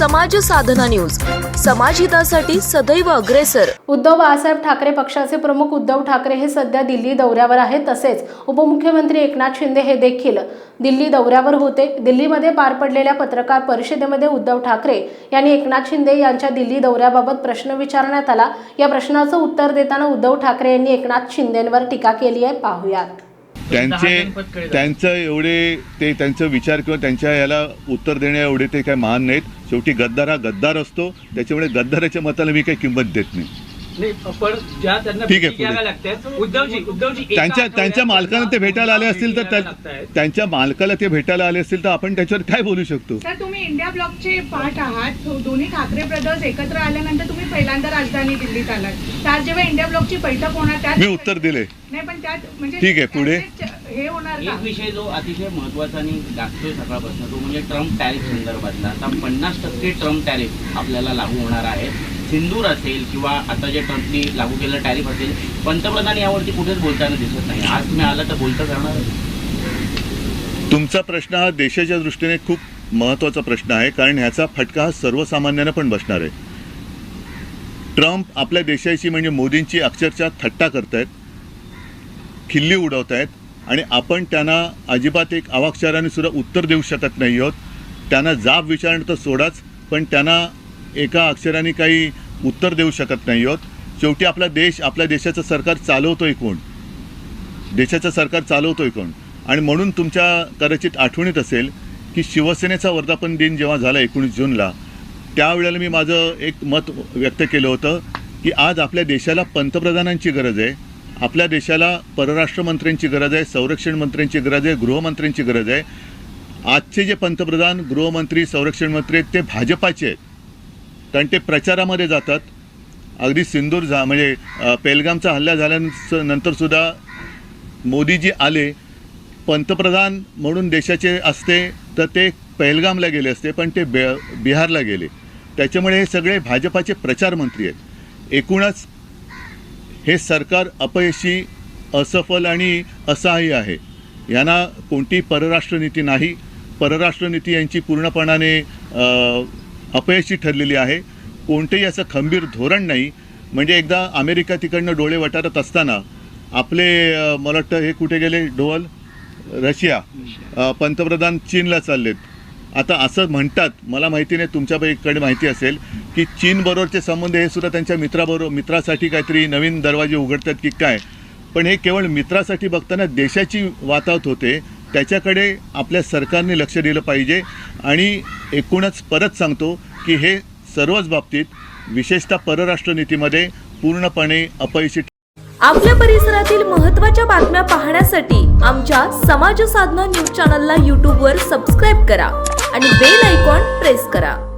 साधना news. समाजहितासाठी सदैव अग्रेसर. उद्धव बाळासाहेब ठाकरे पक्षाचे प्रमुख उद्धव ठाकरे हे सध्या दिल्ली दौऱ्यावर आहेत तसेच उपमुख्यमंत्री एकनाथ शिंदे हे देखील दिल्ली दौऱ्यावर होते. दिल्लीमध्ये पार पडलेल्या पत्रकार परिषदेमध्ये उद्धव ठाकरे यांनी एकनाथ शिंदे यांच्या दिल्ली दौऱ्याबाबत प्रश्न विचारण्यात आला. या प्रश्नाचं उत्तर देताना उद्धव ठाकरे यांनी एकनाथ शिंदेंवर टीका केली आहे. पाहूयात. त्यांचे त्यांचं एवढे ते त्यांचं विचार किंवा त्यांच्या याला उत्तर देण्या एवढे ते काय महान नाहीत. शेवटी गद्दार हा गद्दार असतो त्याच्यामुळे गद्दाराच्या मताला मी काही किंमत देत नाही. ठीक आहे, त्यांच्या त्यांच्या मालकाला ते भेटायला आले असतील तर. त्यांच्या मालकाला ते भेटायला आले असतील तर आपण त्याच्यावर काय बोलू शकतो? सर तुम्ही इंडिया ब्लॉकचे पार्ट आहात. तो दोन्ही ठाकरे ब्रदर्स एकत्र आल्यानंतर तुम्ही पहिल्यांदा राजधानी दिल्लीत आलात. त्यात जेव्हा इंडिया ब्लॉकची बैठक होणार त्यात मी उत्तर दिले. नाही पण त्यात म्हणजे ठीक आहे, पुढे. हे होणार एक विषय जो अतिशय महत्त्वाचा आणि गाजतोय सकाळपासून तो म्हणजे ट्रम्प टॅरिफ संदर्भातला. आता पन्नास टक्के ट्रम्प टॅरिफ आपल्याला लागू होणार आहे. सिंदूर असेल किंवा आता जे ट्रम्पनी लागू केलेलं टॅरिफ असेल पंतप्रधान यावरती कुठेच बोलताना दिसत नाही. आज तुम्ही आला तर बोलता करणार तुमचा प्रश्न हा देशाच्या दृष्टीने खूप महत्त्वाचा प्रश्न आहे कारण ह्याचा फटका हा सर्वसामान्यांना पण बसणार आहे. ट्रम्प आपल्या देशाची म्हणजे मोदींची अक्षरशः थट्टा करतायत खिल्ली उडवत आहेत आणि आपण त्यांना अजिबात एक अवाक्षराने सुद्धा उत्तर देऊ शकत नाही आहोत. त्यांना जाब विचारणं तर सोडाच पण त्यांना एका अक्षराने काही उत्तर देऊ शकत नाही आहोत. शेवटी आपला देश आपल्या देशाचं सरकार चालवतो आहे कोण? देशाचं सरकार चालवतो आहे कोण? आणि म्हणून तुमच्या कदाचित आठवणीत असेल की शिवसेनेचा वर्धापन दिन जेव्हा झाला एकोणीस जूनला त्यावेळेला मी माझं एक मत व्यक्त केलं होतं की आज आपल्या देशाला पंतप्रधानांची गरज आहे. आपल्या देशाला परराष्ट्र मंत्र्यांची गरज आहे संरक्षण मंत्र्यांची गरज आहे गृहमंत्र्यांची गरज आहे. आजचे जे पंतप्रधान गृहमंत्री संरक्षण मंत्री आहेत ते भाजपाचे आहेत. कारण ते प्रचारामध्ये जातात. अगदी सिंदूर झा म्हणजे पेलगामचा हल्ला झाल्यानंतर सुद्धा मोदीजी आले. पंतप्रधान म्हणून देशाचे असते तर ते पहलगामला गेले असते पण ते बे बिहारला गेले. त्याच्यामुळे हे सगळे भाजपाचे प्रचारमंत्री आहेत. एकूणच हे सरकार अपयशी असफल आणि असहाय्य आहे. यांना कोणती परराष्ट्र नीती नाही परराष्ट्र नीती यांची पूर्णपणाने अपयशी ठरलेली आहे. कोणतेही असं खंबीर धोरण नाही. म्हणजे एकदा अमेरिका तिकडनं डोळे वटारत असताना आपले मला वाटतं हे कुठे गेले? डोल रशिया. पंतप्रधान चीनला चाललेत. आता असं म्हणतात मला माहिती नाही तुमच्याकडे माहिती असेल. की चीनबरोबरचे संबंध हे सुद्धा त्यांच्या मित्राबरोबर मित्रासाठी काहीतरी नवीन दरवाजे उघडतात की काय? पण हे केवळ मित्रासाठी बघताना देशाची वातावत होते त्याच्याकडे आपल्या सरकारने लक्ष दिलं पाहिजे आणि एकूणच परत सांगतो की हे सर्वच बाबतीत विशेषतः परराष्ट्र नीतीमध्ये पूर्णपणे अपयशी आपल्या परिसरातील महत्त्वाच्या बातम्या पाहण्यासाठी आमच्या समाज साधना न्यूज चॅनलला यूट्यूबवर सबस्क्राईब करा आणि बेल आयकॉन प्रेस करा.